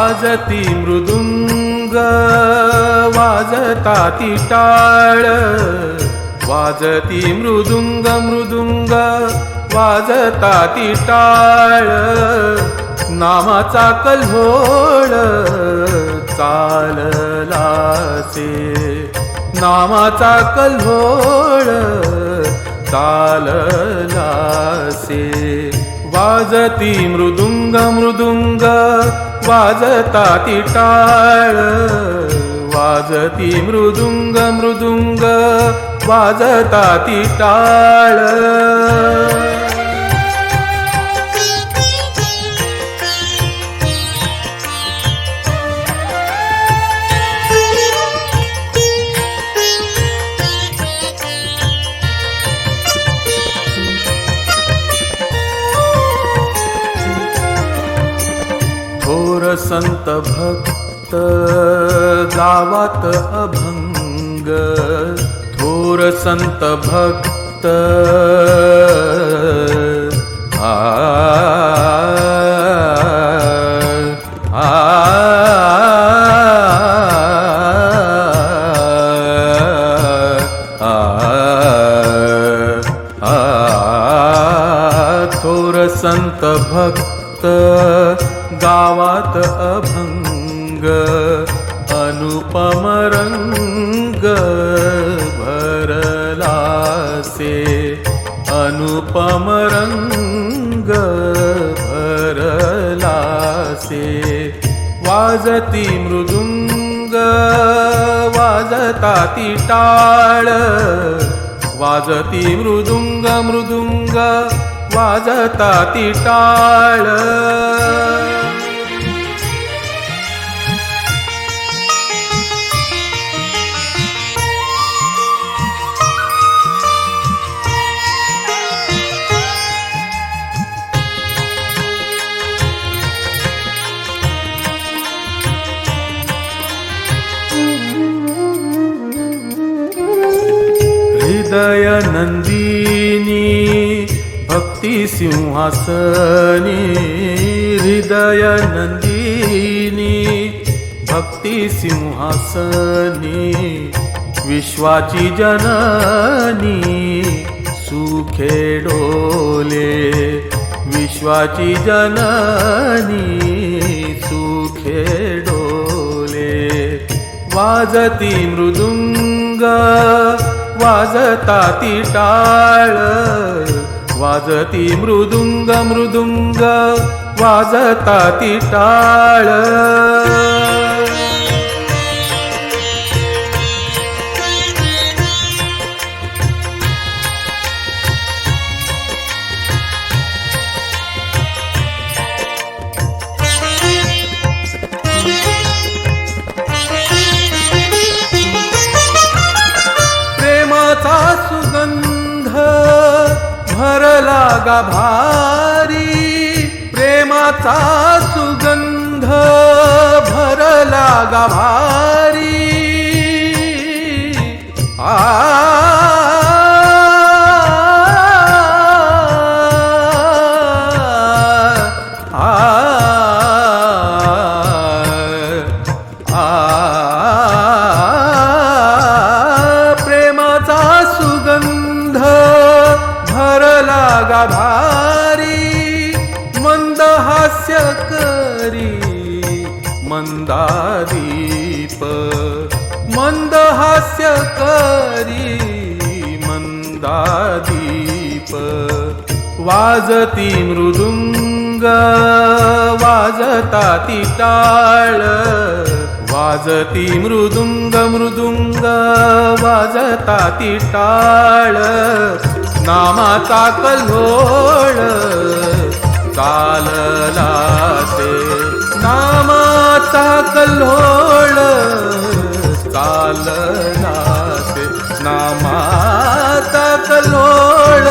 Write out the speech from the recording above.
वाजती मृदुंग वाजता ती टाळ. वाजती मृदुंग मृदुंग वाजता ती टाळ. नामाचा कल्होळ चाललासे नामाचा कल्होळ चाललासे वाजती मृदुंग मृदुंग वाजता ती टाळ. वाजती मृदुंग मृदुंग. वाजता ती टाळ. संत भक्त गावात अभंग थोर संत भक्त आ आ आ आ थोर संत भक्त गावात अभंग अनुपम रंग भरलासे अनुपम रंग भरलासे। वाजती मृदुंग वाजता ती टाळ वाजती मृदुंग मृदुंग वाजता ती टाळ। हृदय नंदिनी भक्ती सिंहासनी हृदय नंदिनी भक्ती सिंहासनी विश्वाची जननी सुखे डोले विश्वाची जननी सुखे डोले वाजती मृदुंग वाजता ती टाळ. वाजती मृदुंग मृदुंग वाजता ती टाळ. त्याचा सुगंध भरला गा भारी. प्रेमाचा सुगंध भरला गा भारी. आ मंदादीप मंदहास्य करी मंदादीप वाजती मृदुंग वाजता ती टाळ वाजती मृदुंग मृदुंग वाजता ती टाळ नामाचा कल्होळ चालला ते नामाचा कल्होळ काल ते नामाचा कल्होळ